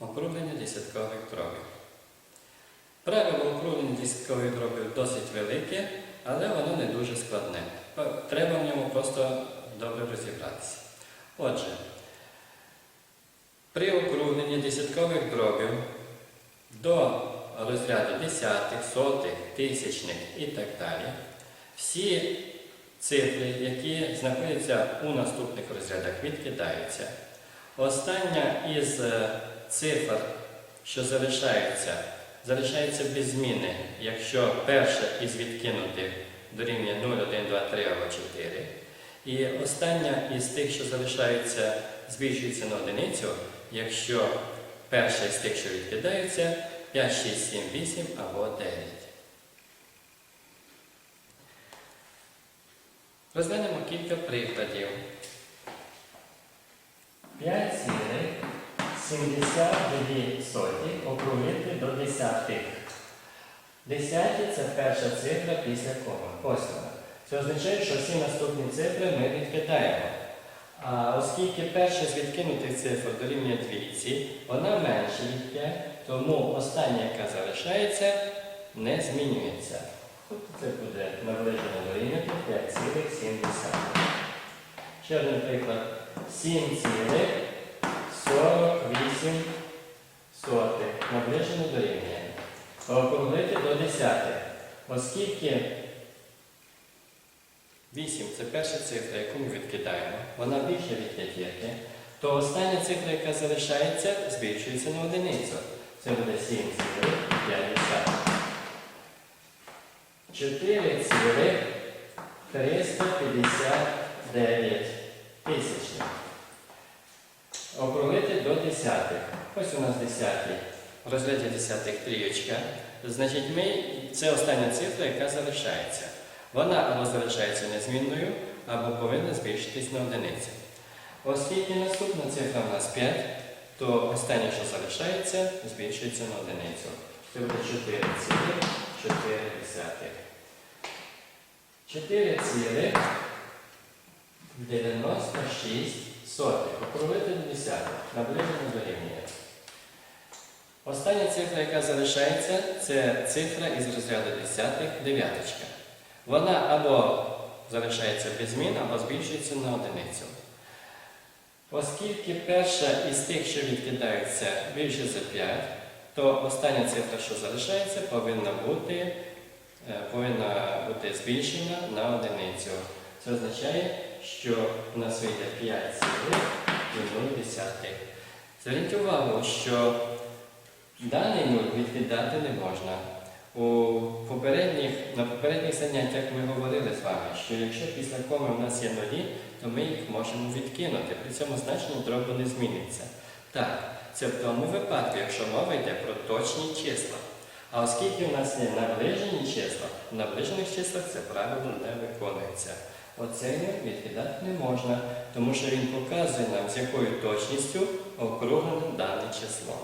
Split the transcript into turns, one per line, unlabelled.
Округлення десяткових дробів. Правило округлення десяткових дробів досить велике, але воно не дуже складне. Треба в ньому просто добре розібратися. Отже, при округленні десяткових дробів до розряду десятих, сотих, тисячних і так далі, всі цифри, які знаходяться у наступних розрядах, відкидаються. Остання із е, цифр, що залишаються, залишається без зміни, якщо перша із відкинутих дорівнює 0, 1, 2, 3 або 4. І остання із тих, що залишаються, збільшується на одиницю, якщо перша із тих, що відкидаються, 5, 6, 7, 8 або 9. Розглянемо кілька прикладів. 5,72 соті округлити до десятих. Десяті це перша цифра після коми. Ось. Це означає, що всі наступні цифри ми відкидаємо. А оскільки перша з відкинутих цифр дорівнює двійці, вона менша від 5, тому остання, яка залишається, не змінюється. Тобто це буде наближено до рівня 5,7. Ще один приклад. 7,48 сотих. Наближено до рівня. Округлити до десятих. Оскільки 8 це перша цифра, яку ми відкидаємо, вона більша від п'ятірки, то остання цифра, яка залишається, збільшується на одиницю. Це буде 7,5. 4,359 тисячних. Округлити до десятих. Ось у нас десяті. В розгляді десятих трієчка. Значить, ми, це остання цифра, яка залишається. Вона або залишається незмінною, або повинна збільшитись на одиницю. Оскільки наступна цифра в нас 5, то останнє, що залишається, збільшується на одиницю. Це буде 4,4. 4,96 сотих. Округлити до. Наближено до рівня. Остання цифра, яка залишається, це цифра із розряду десятих, дев'яточка. Вона або залишається без змін, або збільшується на одиницю. Оскільки перша із тих, що відкидаються, більше за 5, то остання цифра, що залишається, повинна бути, е, повинна бути збільшена на одиницю. Це означає, що у нас вийде 5 цілих і 0 десятих. Зверніть увагу, що даний нуль відкидати не можна. У попередніх, на попередніх заняттях ми говорили з вами, що якщо після коми в нас є нулі, то ми їх можемо відкинути. При цьому значення дробу не зміниться. Так, це в тому випадку, якщо мова йде про точні числа. А оскільки у нас є наближені числа, в наближених числах це правило не виконується. Оцей відкидати не можна, тому що він показує нам, з якою точністю округлено дане число.